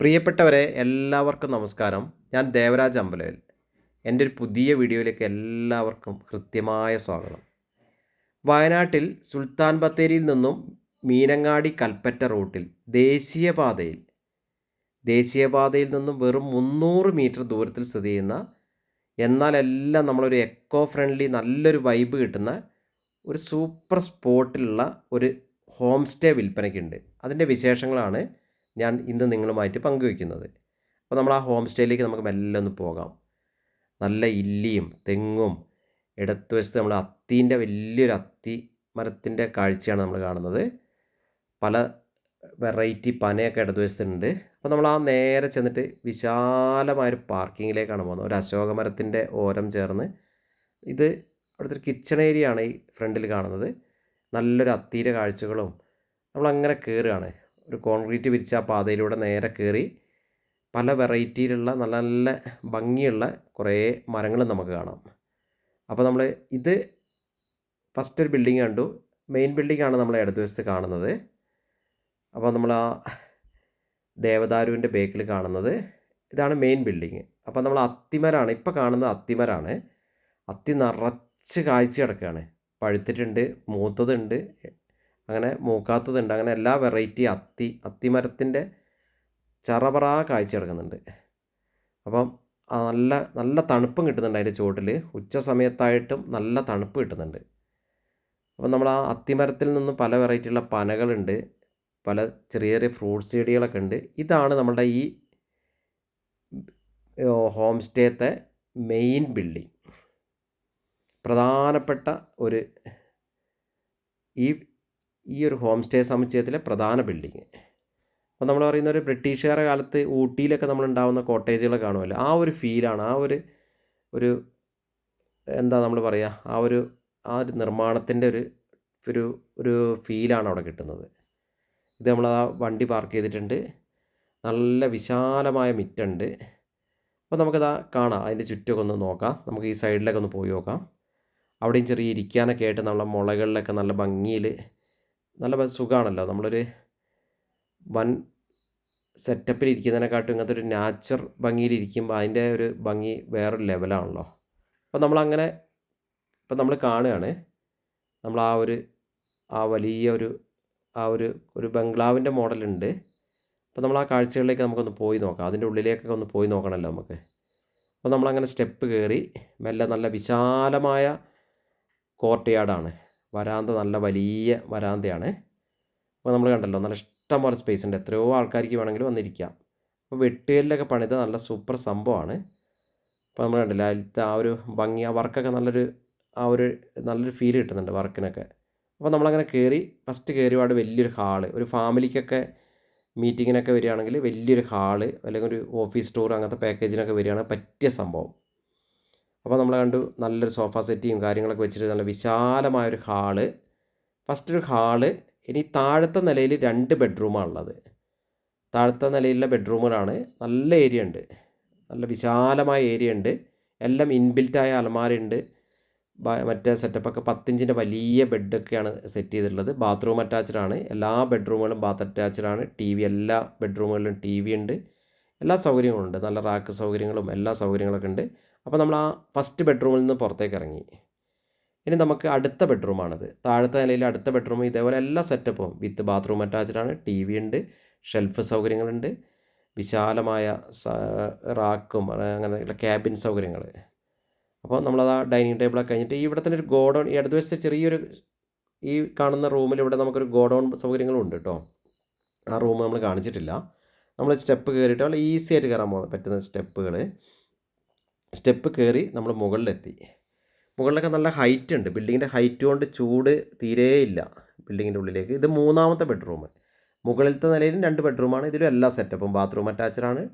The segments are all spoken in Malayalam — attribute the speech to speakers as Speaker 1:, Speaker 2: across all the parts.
Speaker 1: പ്രിയപ്പെട്ടവരെ എല്ലാവർക്കും നമസ്കാരം. ഞാൻ ദേവരാജ് അമ്പലവേൽ എന്റെ ഒരു പുതിയ വീഡിയോയിലേക്ക് എല്ലാവർക്കും കൃത്യമായ സ്വാഗതം. വയനാട്ടിൽ സുൽത്താൻ ബത്തേരിയിൽ നിന്നും മീനങ്ങാടി കൽപ്പറ്റ റൂട്ടിൽ ദേശീയപാതയിൽ ദേശീയപാതയിൽ നിന്നും വെറും മുന്നൂറ് മീറ്റർ ദൂരത്തിൽ സ്ഥിതി ചെയ്യുന്ന എന്നാൽ എല്ലാം നമ്മളൊരു എക്കോ ഫ്രണ്ട്ലി നല്ലൊരു വൈബ് കിട്ടുന്ന ഒരു സൂപ്പർ സ്പോട്ടിലുള്ള ഒരു ഹോം സ്റ്റേ വിൽപ്പനയ്ക്കുണ്ട്. അതിന്റെ വിശേഷങ്ങളാണ് ഞാൻ ഇന്ന് നിങ്ങളുമായിട്ട് പങ്കുവയ്ക്കുന്നത്. അപ്പോൾ നമ്മൾ ആ ഹോം സ്റ്റേയിലേക്ക് നമുക്ക് മെല്ലെ ഒന്ന് പോകാം. നല്ല ഇല്ലിയും തെങ്ങും ഇടത്ത് വശത്ത് നമ്മൾ അത്തീന്റെ വലിയൊരു അത്തി മരത്തിന്റെ കാഴ്ചയാണ് നമ്മൾ കാണുന്നത്. പല വെറൈറ്റി പനയൊക്കെ ഇടതുവശത്തുണ്ട്. അപ്പോൾ നമ്മൾ ആ നേരെ ചെന്നിട്ട് വിശാലമായൊരു പാർക്കിങ്ങിലേക്കാണ് പോകുന്നത്. ഒരു അശോക മരത്തിന്റെ ഓരം ചേർന്ന് ഇത് അവിടുത്തെ കിച്ചൺ ഏരിയ ആണ് ഈ ഫ്രണ്ടിൽ കാണുന്നത്. നല്ലൊരു അത്തീര കാഴ്ചകളും നമ്മളങ്ങനെ കയറുകയാണ് ഒരു കോൺക്രീറ്റ് വിരിച്ച ആ പാതയിലൂടെ നേരെ കയറി പല വെറൈറ്റിയിലുള്ള നല്ല നല്ല ഭംഗിയുള്ള കുറേ മരങ്ങൾ നമുക്ക് കാണാം. അപ്പോൾ നമ്മൾ ഇത് ഫസ്റ്റ് ഒരു ബിൽഡിംഗ് കണ്ടു. മെയിൻ ബിൽഡിംഗ് ആണ് നമ്മൾ ഇടതുവശത്ത് കാണുന്നത്. അപ്പോൾ നമ്മൾ ആ ദേവദാരുവിന്റെ ബേക്കിൽ കാണുന്നത്. ഇതാണ് മെയിൻ ബിൽഡിങ് അപ്പോൾ നമ്മൾ അത്തിമരാണ് ഇപ്പോൾ കാണുന്നത് അത്തിമരാണ്. അത്തി നിറച്ച് കാഴ്ച കിടക്കുകയാണ്. പഴുത്തിട്ടുണ്ട് മൂത്തതുണ്ട് അങ്ങനെ മൂക്കാത്തതുണ്ട്. അങ്ങനെ എല്ലാ വെറൈറ്റി അത്തി അത്തിമരത്തിന്റെ ചറപറ കാഴ്ച കിടക്കുന്നുണ്ട്. അപ്പം നല്ല നല്ല തണുപ്പും കിട്ടുന്നുണ്ട് അതിന്റെ ചുവട്ടിൽ. ഉച്ച സമയത്തായിട്ടും നല്ല തണുപ്പ് കിട്ടുന്നുണ്ട്. അപ്പം നമ്മൾ ആ അത്തിമരത്തിൽ നിന്നും പല വെറൈറ്റിയുള്ള പനകളുണ്ട്. പല ചെറിയ ചെറിയ ഫ്രൂട്ട്സ് ചെടികളൊക്കെ ഉണ്ട്. ഇതാണ് നമ്മളുടെ ഈ ഹോം സ്റ്റേത്തെ മെയിൻ ബിൽഡിംഗ് പ്രധാനപ്പെട്ട ഒരു ഈ ഈ ഒരു ഹോം സ്റ്റേ സമുച്ചയത്തിലെ പ്രധാന ബിൽഡിങ്. അപ്പോൾ നമ്മൾ പറയുന്ന ഒരു ബ്രിട്ടീഷുകാരുടെ കാലത്ത് ഊട്ടിയിലൊക്കെ നമ്മൾ ഉണ്ടാകുന്ന കോട്ടേജുകൾ കാണുമല്ലോ. ആ ഒരു ഫീലാണ് ആ ഒരു ഒരു എന്താ നമ്മൾ പറയുക ആ ഒരു ആ ഒരു നിർമ്മാണത്തിന്റെ ഒരു ഒരു ഒരു ഫീലാണ് അവിടെ കിട്ടുന്നത്. ഇത് നമ്മൾ ആ വണ്ടി പാർക്ക് ചെയ്തിട്ടുണ്ട്. നല്ല വിശാലമായ മിറ്റുണ്ട്. അപ്പോൾ നമുക്കതാ കാണാം. അതിന്റെ ചുറ്റൊക്കെ ഒന്ന് നോക്കാം. നമുക്ക് ഈ സൈഡിലൊക്കെ ഒന്ന് പോയി നോക്കാം. അവിടെയും ചെറിയ ഇരിക്കാനൊക്കെ ആയിട്ട് നമ്മളെ മുളകളിലൊക്കെ നല്ല ഭംഗിയിൽ നല്ല സുഖമാണല്ലോ നമ്മളൊരു വൻ സെറ്റപ്പിൽ ഇരിക്കുന്നതിനെക്കാട്ടും ഇങ്ങനത്തെ ഒരു നാച്ചർ ഭംഗിയിൽ ഇരിക്കുമ്പോൾ അതിന്റെ ഒരു ഭംഗി വേറൊരു ലെവലാണല്ലോ അപ്പോൾ നമ്മളങ്ങനെ ഇപ്പം നമ്മൾ കാണുകയാണ്. നമ്മൾ ആ ഒരു ആ വലിയ ഒരു ആ ഒരു ഒരു ബംഗ്ലാവിന്റെ മോഡലുണ്ട്. അപ്പോൾ നമ്മൾ ആ കാഴ്ചകളിലേക്ക് നമുക്കൊന്ന് പോയി നോക്കാം. അതിന്റെ ഉള്ളിലേക്കൊക്കെ ഒന്ന് പോയി നോക്കണമല്ലോ നമുക്ക്. അപ്പോൾ നമ്മളങ്ങനെ സ്റ്റെപ്പ് കയറി മെല്ലെ നല്ല വിശാലമായ കോർട്ട് യാർഡാണ് വരാന്ത നല്ല വലിയ വരാന്തയാണ്. അപ്പോൾ നമ്മൾ കണ്ടല്ലോ നല്ല ഇഷ്ടം പോലെ സ്പേസ് ഉണ്ട്. എത്രയോ ആൾക്കാർക്ക് വേണമെങ്കിലും വന്നിരിക്കാം. അപ്പോൾ വെട്ടുകല്ലിലൊക്കെ പണിത നല്ല സൂപ്പർ സംഭവമാണ്. അപ്പോൾ നമ്മൾ കണ്ടില്ല അതിലത്തെ ആ ഒരു ഭംഗി ആ വർക്കൊക്കെ നല്ലൊരു ആ ഒരു നല്ലൊരു ഫീൽ കിട്ടുന്നുണ്ട് വർക്കിനൊക്കെ. അപ്പോൾ നമ്മളങ്ങനെ കയറി ഫസ്റ്റ് കയറി പാട് വലിയൊരു ഹാൾ ഒരു ഫാമിലിക്കൊക്കെ മീറ്റിങ്ങിനൊക്കെ വരികയാണെങ്കിൽ വലിയൊരു ഹാൾ അല്ലെങ്കിൽ ഒരു ഓഫീസ് ടൂർ അങ്ങനത്തെ പാക്കേജിനൊക്കെ വരികയാണെങ്കിൽ പറ്റിയ സംഭവം. അപ്പോൾ നമ്മൾ കണ്ടു നല്ലൊരു സോഫ സെറ്റിയും കാര്യങ്ങളൊക്കെ വെച്ചിട്ട് നല്ല വിശാലമായൊരു ഹാൾ ഫസ്റ്റ് ഒരു ഹാൾ ഇനി താഴത്തെ നിലയിൽ രണ്ട് ബെഡ്റൂമാണ് ഉള്ളത്. താഴത്തെ നിലയിലുള്ള ബെഡ്റൂമുകളാണ് നല്ല ഏരിയ ഉണ്ട്. നല്ല വിശാലമായ ഏരിയ ഉണ്ട്. എല്ലാം ഇൻബിൽറ്റായ അലമാര ഉണ്ട്. മറ്റേ സെറ്റപ്പൊക്കെ പത്തിഞ്ചിന്റെ വലിയ ബെഡൊക്കെയാണ് സെറ്റ് ചെയ്തിട്ടുള്ളത്. ബാത്റൂം അറ്റാച്ച്ഡ് ആണ്. എല്ലാ ബെഡ്റൂമുകളും ബാത്ത് അറ്റാച്ച്ഡ് ആണ്. ടി വി എല്ലാ ബെഡ്റൂമുകളിലും ടി വി ഉണ്ട്. എല്ലാ സൗകര്യങ്ങളും ഉണ്ട്. നല്ല റാക്ക് സൗകര്യങ്ങളും എല്ലാ സൗകര്യങ്ങളൊക്കെ ഉണ്ട്. അപ്പോൾ നമ്മൾ ആ ഫസ്റ്റ് ബെഡ്റൂമിൽ നിന്ന് പുറത്തേക്ക് ഇറങ്ങി. ഇനി നമുക്ക് അടുത്ത ബെഡ്റൂമാണിത് താഴത്തെ നിലയിൽ അടുത്ത ബെഡ്റൂം ഇതേപോലെ എല്ലാ സെറ്റപ്പും വിത്ത് ബാത്റൂം അറ്റാച്ച്ഡ് ആണ്. ടി വി ഉണ്ട് ഷെൽഫ് സൗകര്യങ്ങളുണ്ട് വിശാലമായ റാക്കും അങ്ങനെയുള്ള ക്യാബിൻ സൗകര്യങ്ങൾ അപ്പോൾ നമ്മളത് ആ ഡൈനിങ് ടേബിളൊക്കെ കഴിഞ്ഞിട്ട് ഇവിടെ തന്നെ ഒരു ഗോഡൗൺ ഈ ഇടതുവശത്തെ ചെറിയൊരു ഈ കാണുന്ന റൂമിൽ ഇവിടെ നമുക്കൊരു ഗോഡൗൺ സൗകര്യങ്ങളും ഉണ്ട് കേട്ടോ ആ റൂം നമ്മൾ കാണിച്ചിട്ടില്ല. നമ്മൾ സ്റ്റെപ്പ് കയറിയിട്ട് ഈസി ആയിട്ട് കയറാൻ പോകാൻ പറ്റുന്ന സ്റ്റെപ്പുകൾ സ്റ്റെപ്പ് കയറി നമ്മൾ മുകളിലെത്തി. മുകളിലൊക്കെ നല്ല ഹൈറ്റ് ഉണ്ട്. ബിൽഡിങ്ങിന്റെ ഹൈറ്റ് കൊണ്ട് ചൂട് തീരെയില്ല ബിൽഡിങ്ങിന്റെ ഉള്ളിലേക്ക്. ഇത് മൂന്നാമത്തെ ബെഡ്റൂം മുകളിലത്തെ നിലയിലും രണ്ട് ബെഡ്റൂമാണ്. ഇതിലും എല്ലാ സെറ്റപ്പും. ബാത്റൂം അറ്റാച്ച്ഡ് ആണ്.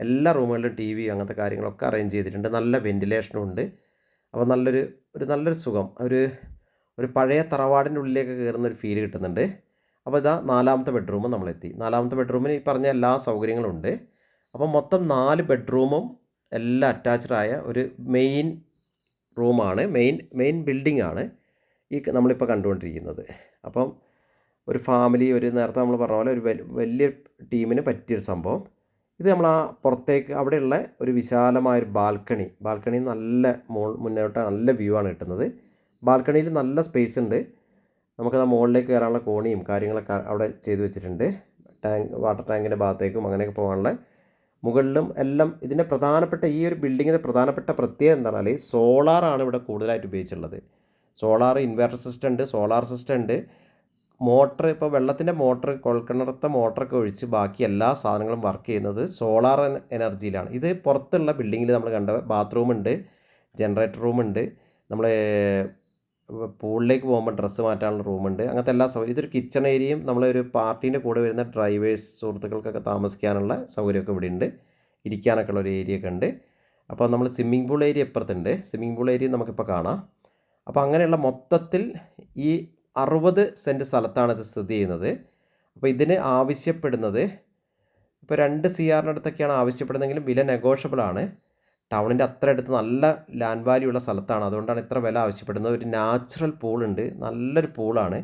Speaker 1: എല്ലാ റൂമുകളിലും ടി വി അങ്ങനത്തെ കാര്യങ്ങളൊക്കെ അറേഞ്ച് ചെയ്തിട്ടുണ്ട്. നല്ല വെന്റിലേഷനും ഉണ്ട്. അപ്പോൾ നല്ലൊരു ഒരു നല്ലൊരു സുഖം. ഒരു ഒരു പഴയ തറവാടിന്റെ ഉള്ളിലേക്ക് കയറുന്ന ഒരു ഫീൽ കിട്ടുന്നുണ്ട്. അപ്പോൾ ഇതാ നാലാമത്തെ ബെഡ്റൂം നമ്മളെത്തി. നാലാമത്തെ ബെഡ്റൂമിന് ഈ പറഞ്ഞ എല്ലാ സൗകര്യങ്ങളും ഉണ്ട്. അപ്പോൾ മൊത്തം നാല് ബെഡ്റൂമും എല്ലാം അറ്റാച്ച്ഡ് ആയ ഒരു മെയിൻ റൂമാണ് മെയിൻ മെയിൻ ബിൽഡിംഗ് ആണ് ഈ നമ്മളിപ്പോൾ കണ്ടുകൊണ്ടിരിക്കുന്നത്. അപ്പം ഒരു ഫാമിലി ഒരു നേരത്തെ നമ്മൾ പറഞ്ഞ പോലെ ഒരു വലിയ ടീമിന് പറ്റിയൊരു സംഭവം. ഇത് നമ്മൾ ആ പുറത്തേക്ക് അവിടെയുള്ള ഒരു വിശാലമായൊരു ബാൽക്കണി ബാൽക്കണി നല്ല മോൾ മുന്നോട്ട് നല്ല വ്യൂ ആണ് കിട്ടുന്നത്. ബാൽക്കണിയിൽ നല്ല സ്പേസ് ഉണ്ട്. നമുക്ക് ആ മുകളിലേക്ക് കയറാനുള്ള കോണിയും കാര്യങ്ങളൊക്കെ അവിടെ ചെയ്തു വെച്ചിട്ടുണ്ട്. ടാങ്ക് വാട്ടർ ടാങ്കിന്റെ ഭാഗത്തേക്കും അങ്ങനെയൊക്കെ പോകാനുള്ള മുകളിലും എല്ലാം ഇതിന്റെ പ്രധാനപ്പെട്ട ഈ ഒരു ബിൽഡിങ്ങിന്റെ പ്രധാനപ്പെട്ട പ്രത്യേകത എന്താ പറഞ്ഞാൽ സോളാറാണ് ഇവിടെ കൂടുതലായിട്ട് ഉപയോഗിച്ചിട്ടുള്ളത്. സോളാർ ഇൻവെർട്ടർ സിസ്റ്റം ഉണ്ട് സോളാർ സിസ്റ്റം ഉണ്ട്. മോട്ടർ ഇപ്പോൾ വെള്ളത്തിന്റെ മോട്ടർ കൊൽക്കിണർത്ത മോട്ടറൊക്കെ ഒഴിച്ച് ബാക്കി എല്ലാ സാധനങ്ങളും വർക്ക് ചെയ്യുന്നത് സോളാർ എനർജിയിലാണ് ഇത് പുറത്തുള്ള ബിൽഡിങ്ങിൽ നമ്മൾ കണ്ട ബാത്റൂമുണ്ട് ജനറേറ്റർ റൂമുണ്ട് നമ്മൾ പൂളിലേക്ക് പോകുമ്പോൾ ഡ്രസ്സ് മാറ്റാനുള്ള റൂമുണ്ട് അങ്ങനത്തെ എല്ലാ സൗകര്യം ഇതൊരു കിച്ചൺ ഏരിയയും നമ്മളൊരു പാർട്ടീന്റെ കൂടെ വരുന്ന ഡ്രൈവേഴ്സ് സുഹൃത്തുക്കൾക്കൊക്കെ താമസിക്കാനുള്ള സൗകര്യമൊക്കെ ഇവിടെ ഉണ്ട് ഇരിക്കാനൊക്കെ ഉള്ള ഒരു ഏരിയ ഒക്കെ ഉണ്ട്. അപ്പോൾ നമ്മൾ സ്വിമ്മിംഗ് പൂൾ ഏരിയ ഇപ്പുറത്തുണ്ട്. സ്വിമ്മിംഗ് പൂൾ ഏരിയ നമുക്കിപ്പോൾ കാണാം. അപ്പോൾ അങ്ങനെയുള്ള മൊത്തത്തിൽ ഈ അറുപത് സെന്റ് സ്ഥലത്താണ് ഇത് സ്ഥിതി ചെയ്യുന്നത്. അപ്പോൾ ഇതിന് ആവശ്യപ്പെടുന്നത് ഇപ്പോൾ രണ്ട് സി ആറിനടുത്തൊക്കെയാണ് ആവശ്യപ്പെടുന്നതെങ്കിലും വില നെഗോഷ്യബിൾ ആണ്. ടൗണിന്റെ അത്ര അടുത്ത് നല്ല ലാൻഡ് വാല്യൂ ഉള്ള സ്ഥലത്താണ്. അതുകൊണ്ടാണ് ഇത്ര വില ആവശ്യപ്പെടുന്നത്. ഒരു നാച്ചുറൽ പൂളുണ്ട് നല്ലൊരു പൂളാണ്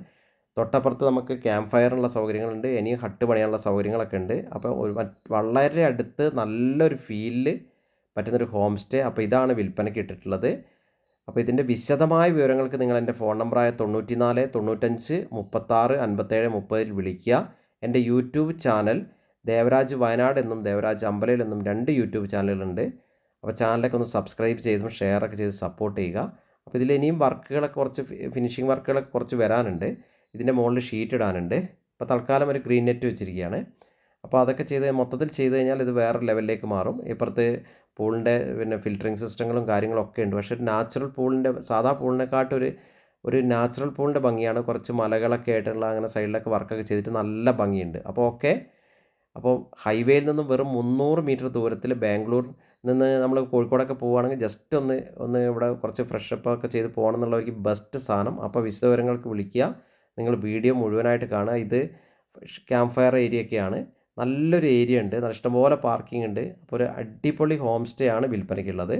Speaker 1: തൊട്ടപ്പുറത്ത് നമുക്ക് ക്യാമ്പ് ഫയറിനുള്ള സൗകര്യങ്ങളുണ്ട്. ഇനിയും ഹട്ട് പണിയാനുള്ള സൗകര്യങ്ങളൊക്കെ ഉണ്ട്. അപ്പോൾ ഒരു വളരെ അടുത്ത് നല്ലൊരു ഫീലിൽ പറ്റുന്നൊരു ഹോം സ്റ്റേ അപ്പോൾ ഇതാണ് വിൽപ്പനയ്ക്ക് ഇട്ടിട്ടുള്ളത്. അപ്പോൾ ഇതിന്റെ വിശദമായ വിവരങ്ങൾക്ക് നിങ്ങൾ എന്റെ ഫോൺ നമ്പറായ തൊണ്ണൂറ്റി നാല് തൊണ്ണൂറ്റഞ്ച് മുപ്പത്താറ് അൻപത്തേഴ് മുപ്പതിൽ വിളിക്കുക. എന്റെ യൂട്യൂബ് ചാനൽ ദേവരാജ് വയനാട് എന്നും ദേവരാജ് അമ്പലയിൽ എന്നും രണ്ട് യൂട്യൂബ് ചാനലുകളുണ്ട് അപ്പോൾ ചാനലൊക്കെ ഒന്ന് സബ്സ്ക്രൈബ് ചെയ്തും ഷെയറൊക്കെ ചെയ്ത് സപ്പോർട്ട് ചെയ്യുക. അപ്പോൾ ഇതിൽ ഇനിയും വർക്കുകളൊക്കെ കുറച്ച് ഫിനിഷിങ് വർക്കുകളൊക്കെ കുറച്ച് വരാനുണ്ട്. ഇതിന്റെ മുകളിൽ ഷീറ്റ് ഇടാനുണ്ട്. അപ്പോൾ തൽക്കാലം ഒരു ഗ്രീൻ നെറ്റ് വെച്ചിരിക്കുകയാണ്. അപ്പോൾ അതൊക്കെ ചെയ്ത് മൊത്തത്തിൽ ചെയ്ത് കഴിഞ്ഞാൽ ഇത് വേറെ ലെവലിലേക്ക് മാറും. ഇപ്പുറത്ത് പൂളിന്റെ പിന്നെ ഫിൽറ്ററിങ് സിസ്റ്റങ്ങളും കാര്യങ്ങളും ഒക്കെ ഉണ്ട്. പക്ഷേ നാച്ചുറൽ പൂളിന്റെ സാധാ പൂളിനെക്കാട്ടൊരു ഒരു നാച്ചുറൽ പൂളിന്റെ ഭംഗിയാണ്. കുറച്ച് മലകളൊക്കെ ആയിട്ടുള്ള അങ്ങനെ സൈഡിലൊക്കെ വർക്കൊക്കെ ചെയ്തിട്ട് നല്ല ഭംഗിയുണ്ട്. അപ്പോൾ ഓക്കെ. അപ്പോൾ ഹൈവേയിൽ നിന്നും വെറും മുന്നൂറ് മീറ്റർ ദൂരത്തിൽ ബാംഗ്ലൂർ നിന്ന് നമ്മൾ കോഴിക്കോടൊക്കെ പോവുകയാണെങ്കിൽ ജസ്റ്റ് ഒന്ന് ഒന്ന് ഇവിടെ കുറച്ച് ഫ്രഷപ്പ് ഒക്കെ ചെയ്ത് പോകണം എന്നുള്ളവർക്ക് ബെസ്റ്റ് സാധനം. അപ്പോൾ വിശദവിവരങ്ങൾക്ക് വിളിക്കുക. നിങ്ങൾ വീഡിയോ മുഴുവനായിട്ട് കാണുക. ഇത് ക്യാമ്പ് ഫയർ ഏരിയ ഒക്കെയാണ്. നല്ലൊരു ഏരിയ ഉണ്ട്. നല്ല ഇഷ്ടംപോലെ പാർക്കിംഗ് ഉണ്ട്. അപ്പോൾ ഒരു അടിപൊളി ഹോം സ്റ്റേ ആണ് വിൽപ്പനയ്ക്കുള്ളത്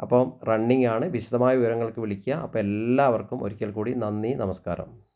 Speaker 1: അപ്പം റണ്ണിംഗ് ആണ്. വിശദമായ വിവരങ്ങൾക്ക് വിളിക്കുക. അപ്പോൾ എല്ലാവർക്കും ഒരിക്കൽ കൂടി നന്ദി നമസ്കാരം.